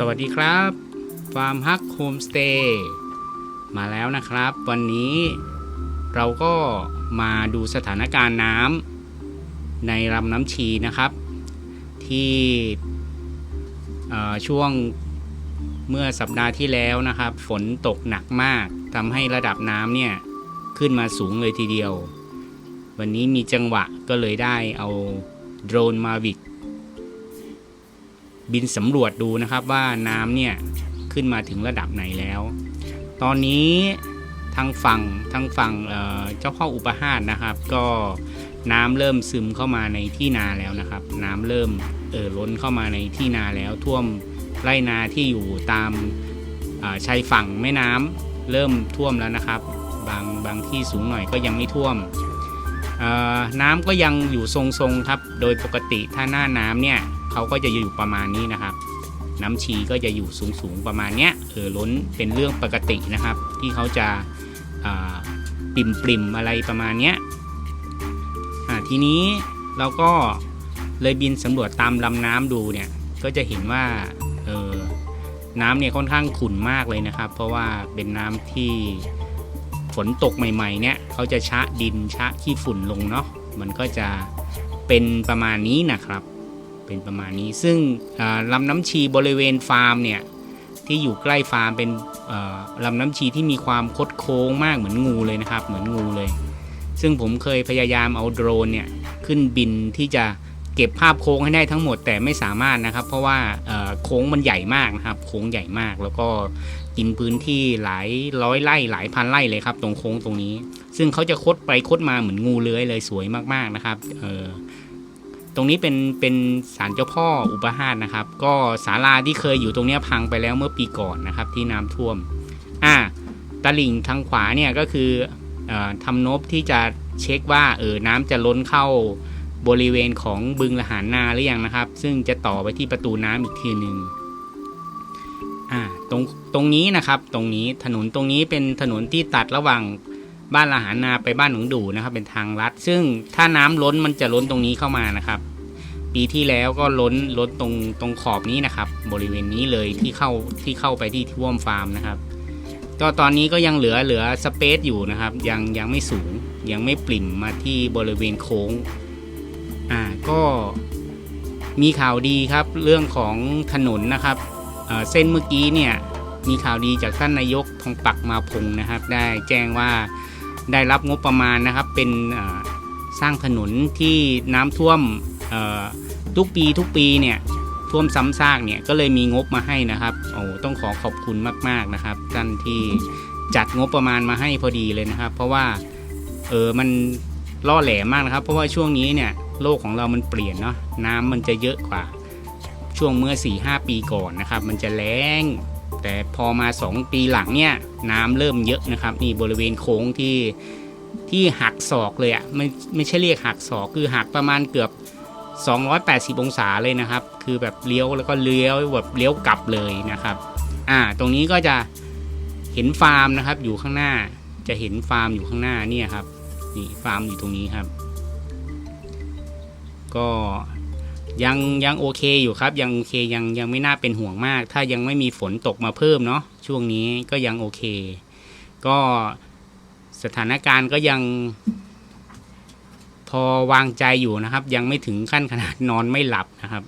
สวัสดีครับฟาร์มฮักโฮมสเตย์มาแล้วนะครับ วันนี้เราก็มาดูสถานการณ์น้ำในลำน้ำชีนะครับ ที่ช่วงเมื่อสัปดาห์ที่แล้วนะครับ ฝนตกหนักมากทำให้ระดับน้ำเนี่ย ขึ้นมาสูงเลยทีเดียว วันนี้มีจังหวะก็เลยได้เอาโดรนมาวิก บินสำรวจดูนะครับว่าน้ำเนี่ยขึ้นมาถึงระดับไหนแล้ว ตอนนี้ทางฝั่งทางฝั่งเเจ้าพ่ออุปหาสนะครับ ก็น้ำเริ่มซึมเข้ามาในที่นาแล้วนะครับ น้ำเริ่มเอ่อล้นเข้ามาในที่นาแล้วท่วมไร่นาที่อยู่ตามาชายฝั่งแม่น้ำเริ่มท่วมแล้วนะครับ บางบางที่สูงหน่อยก็ยังไม่ท่วมน้ำก็ยังอยู่ทรงๆครับ โดยปกติถ้าหน้าน้ำเนี่ย เขาก็จะอยู่ประมาณนี้นะครับ น้ำชีก็จะอยู่สูงๆประมาณเนี้ยเออล้นเป็นเรื่องปกตินะครับ ที่เขาจะาปริมปริมอะไรประมาณเนี้ยทีนี้เราก็เลยบินสำรวจตามลำน้ำดูเนี่ยก็จะเห็นว่าเออน้ำเนี่ยค่อนข้างขุ่นมากเลยนะครับ เพราะว่าเป็นน้ำที่ฝนตกใหม่ๆเนี่ยเขาจะชะดินชะขี้ฝุ่นลงเนาะมันก็จะเป็นประมาณนี้นะครับ เป็นประมาณนี้ ซึ่งอ่าลำน้ำชีบริเวณฟาร์มเนี่ยที่อยู่ใกล้ฟาร์มเป็นลำน้ำชีที่มีความคดโค้งมากเหมือนงูเลยนะครับ เหมือนงูเลย ซึ่งผมเคยพยายามเอาโดรนเนี่ยขึ้นบินที่จะเก็บภาพโค้งให้ได้ทั้งหมดแต่ไม่สามารถนะครับ เพราะว่าโค้งมันใหญ่มากนะครับโค้งใหญ่มาก แล้วก็กินพื้นที่หลายร้อยไร่หลายพันไร่เลยครับตรงโค้งตรงนี้ ซึ่งเขาจะคดไปคดมาเหมือนงูเลื้อยเลยสวยมากๆนะครับ ตรงนี้เป็นเป็นศาลเจ้าพ่ออุปหาสนะครับ ก็ศาลาที่เคยอยู่ตรงนี้พังไปแล้วเมื่อปีก่อนนะครับ ที่น้ำท่วม อ่าตลิ่งทางขวาเนี่ยก็คือออทำนบที่จะเช็คว่าเออน้ำจะล้นเข้าบริเวณของบึงละหารนาหรือยังนะครับ ซึ่งจะต่อไปที่ประตูน้ำอีกทีหนึ่งอ่าตรงตรงนี้นะครับ ตรงนี้ถนนตรงนี้เป็นถนนที่ตัดระหว่าง บ้านละหานาไปบ้านหนองดูนะครับ เป็นทางลัด ซึ่งถ้าน้ำล้นมันจะล้นตรงนี้เข้ามานะครับ ปีที่แล้วก็ล้นล้นตรงตรงขอบนี้นะครับ บริเวณนี้เลยที่เข้าที่เข้าไปที่ท่วมฟาร์มนะครับก็ตอนนี้ก็ยังเหลือเหลือสเปซอยู่นะครับ ยังยังไม่สูงยังไม่ปริ่มมาที่บริเวณโค้งอ่าก็มีข่าวดีครับเรื่องของถนนนะครับเเส้นเมื่อกี้เนี่ยมีข่าวดีจากท่านนายกทองปักมาพงนะครับ ได้แจ้งว่า ได้รับงบประมาณนะครับเป็นสร้างถนนที่น้ำท่วมทุกปีทุกปีเนี่ยท่วมซ้ำซากเนี่ยก็เลยมีงบมาให้นะครับโอ้ต้องขอขอบคุณมากๆนะครับท่านที่จัดงบประมาณมาให้พอดีเลยนะครับ เพราะว่าเออมันล่อแหลมมากนะครับ เพราะว่าช่วงนี้เนี่ยโลกของเรามันเปลี่ยนเนาะน้ำมันจะเยอะกว่าช่วงเมื่อ4-5ปีก่อนนะครับ มันจะแล้ง แต่พอมา 2 ปีหลังเนี่ยน้ำเริ่มเยอะนะครับ นี่บริเวณโค้งที่ที่หักศอกเลยอะ่ะไม่ไม่ใช่เรียกหักศอกคือหักประมาณเกือบ 280 องศาเลยนะครับ คือแบบเลี้ยวแล้วก็เลี้ยวแบบเลี้ยวกลับเลยนะครับอ่าตรงนี้ก็จะเห็นฟาร์มนะครับ อยู่ข้างหน้าจะเห็นฟาร์มอยู่ข้างหน้าเนี่ยครับนี่ฟาร์มอยู่ตรงนี้ครับ ก็ ยังยังโอเคอยู่ครับ ยังโอเคยังยังไม่น่าเป็นห่วงมาก ถ้ายังไม่มีฝนตกมาเพิ่มเนาะช่วงนี้ก็ยังโอเค ก็สถานการณ์ก็ยัง พอวางใจอยู่นะครับ ยังไม่ถึงขั้นขนาดนอนไม่หลับนะครับ